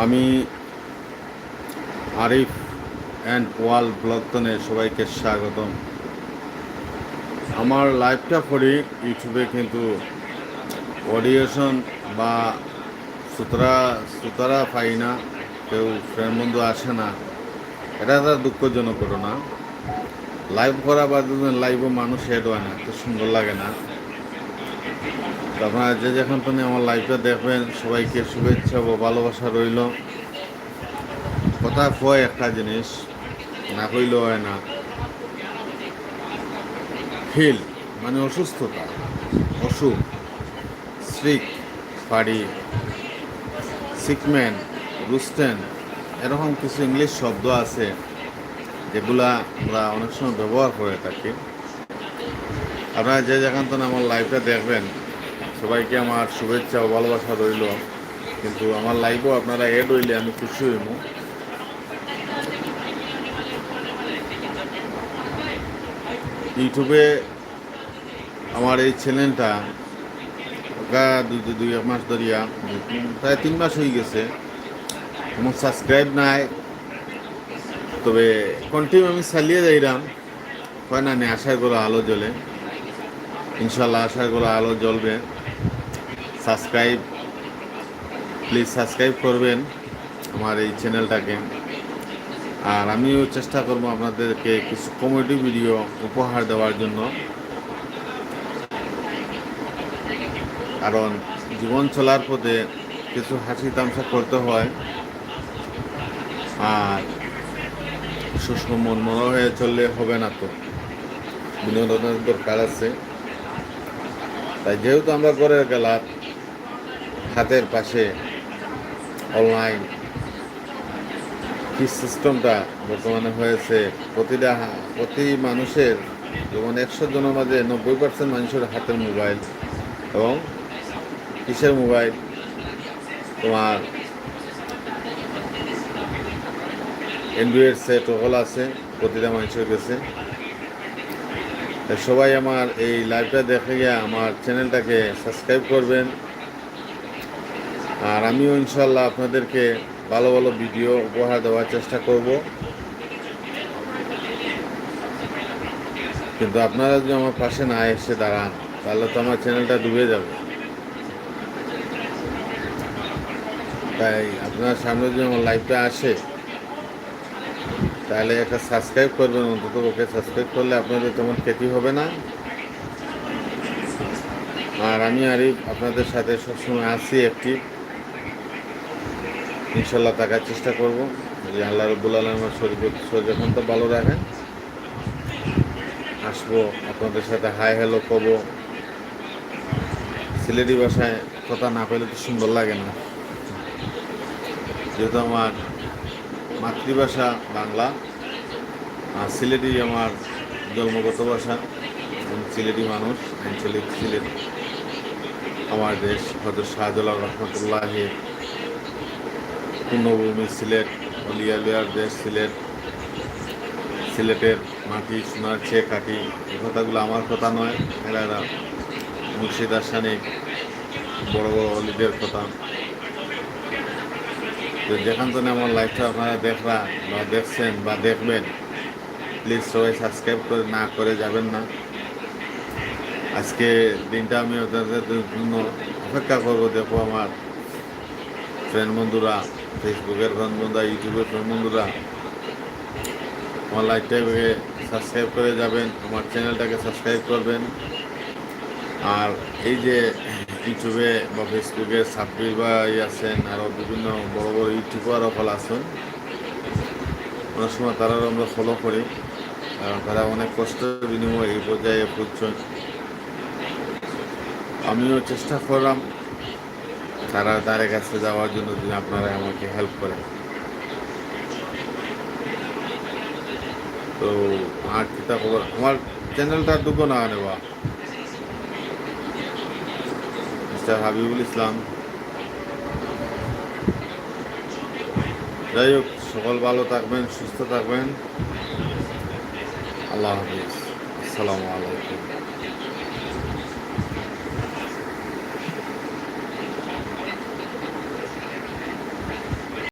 আমি আরিফ অ্যান্ড ওয়াল ব্লগতনে সবাইকে স্বাগতম। আমার লাইভটা করি ইউটিউবে কিন্তু অডিয়েশন বা সুতরা সুতরা পাই না, কেউ ফ্রেন্ড বন্ধু আসে না, এটা একটা দুঃখজনক ঘটনা। লাইভ করা বা লাইভও মানুষ হেড হয় না এত সুন্দর লাগে না। তো আপনারা যে যেখান থেকে আমার লাইভটা দেখবেন, সবাইকে শুভেচ্ছা ও ভালোবাসা রইল। কথা কয় একটা জিনিস, না কইলেও হয় না। ফিল মানে অসুস্থতা, অসুখ স্ট্রিক ফাড়ি, সিকম্যান, রুস্টেন, এরকম কিছু ইংলিশ শব্দ আছে, যেগুলা আমরা অনেক সময় ব্যবহার করে থাকি। আপনারা যে যেখান থেকে আমার লাইভটা দেখবেন সবাইকে আমার শুভেচ্ছা ও ভালোবাসা রইল। কিন্তু আমার লাইভও আপনারা এড হইলে আমি খুশি হইব ইউটিউবে আমার এই চ্যানেলটা গা দুই দুই- এক মাস ধরিয়া প্রায় তিন মাস হয়ে গেছে। আমার সাবস্ক্রাইব নাই। তবে কন্টিনিউ আমি চালিয়ে যাইলাম হয় না নি আশায় করে আলো জ্বলে। ইনশাল্লাহ আশায় করে আলো জ্বলবে। সাবস্ক্রাইব প্লিজ সাবস্ক্রাইব করবেন আমার এই চ্যানেলটাকে আর আমিও চেষ্টা করব আপনাদেরকে কিছু কমেডি ভিডিও উপহার দেওয়ার জন্য। কারণ জীবন চলার পথে কিছু হাসি তামসা করতে হয়। আর শুষ্ক মন মনে হয়ে চললে হবে না তো। বিনোদনের দরকার আছে। তাই যেহেতু আমরা ঘরের গেলাম হাতের পাশে অনলাইন কি সিস্টেমটা বর্তমানে হয়েছে? প্রতিটা প্রতি মানুষের যেমন একশো জনের মাঝে নব্বই পার্সেন্ট মানুষের হাতের মোবাইল এবং কিসের মোবাইল? তোমার অ্যান্ড্রয়েড সেট ওগুলো আছে, প্রতিটা মানুষের কাছে। সবাই আমার এই লাইভটা দেখে গিয়ে আমার চ্যানেলটাকে সাবস্ক্রাইব করবেন। আর আমিও ইনশাল্লাহ আপনাদেরকে ভালো ভালো ভিডিও উপহার দেওয়ার চেষ্টা করব। কিন্তু আপনারা যদি আমার পাশে না এসে দাঁড়ান, তাহলে তো আমার চ্যানেলটা ডুবে যাবে। তাই আপনার সামনে যদি আমার লাইভটা আসে, তাহলে একটা সাবস্ক্রাইব করবেন, অন্তত ওকে সাবস্ক্রাইব করলে আপনাদের তেমন ক্ষতি হবে না। আর আমি আরিফ, আপনাদের সাথে সবসময় আসি একটি। ইনশাল্লাহ থাকার চেষ্টা করব। যে আল্লাহ রবুল আলমের শরীর শরীর এখন তো ভালো রাখেন। আসব আপনাদের সাথে, হাই হ্যালো কব সিলেটি ভাষায় কথা না পেলে তো সুন্দর লাগে না। যেহেতু আমার মাতৃভাষা বাংলা, আর সিলেটি আমার জন্মগত ভাষা, এবং সিলেটি মানুষ, আঞ্চলিক সিলেট, আমার দেশ হজরত শাহজালাল রহমতুল্লাহ পূর্ণভূমি সিলেট অলিয়ালিয়ার দেশ সিলেট, সিলেটের মাটি, সোনার চেয়ে কাটি এই কথাগুলো আমার কথা নয় এরা মুর্শিদ আসানিক বড় বড় অলিদের কথা। তো যেখান থেকে আমার লাইফটা আপনারা দেখরা বা দেখছেন বা দেখবেন প্লিজ সবাই সাবস্ক্রাইব করে না করে যাবেন না। আজকে দিনটা আমি আপনাদের জন্য অপেক্ষা করব, দেখো আমার ফ্রেন্ড বন্ধুরা। ফেসবুকের বন্ধুরা, ইউটিউবের বন্ধুরা, আমার লাইভটাকে সাবস্ক্রাইব করে যাবেন, আমার চ্যানেলটাকে সাবস্ক্রাইব করবেন। আর এই যে ইউটিউবে বা ফেসবুকে সাব্বির ভাই আছেন, আরও বিভিন্ন বড় বড় ইউটিউবার ফল আছেন, অনেক সময় তারাও আমরা ফলো করি। কারণ তারা অনেক কষ্টের বিনিময়ে এই পর্যায়ে পৌঁছন আমিও চেষ্টা করলাম তারা তাদের কাছে যাওয়ার জন্য যদি আপনারা আমাকে হেল্প করেন। তো আর কিতা খবর? আমার চ্যানেলটা ঢুকো না নেবা মিস্টার হাবিবুল ইসলাম। যাই হোক, সকল ভালো থাকবেন, সুস্থ থাকবেন। আল্লাহ হাফিজ। আসসালামু আলাইকুম।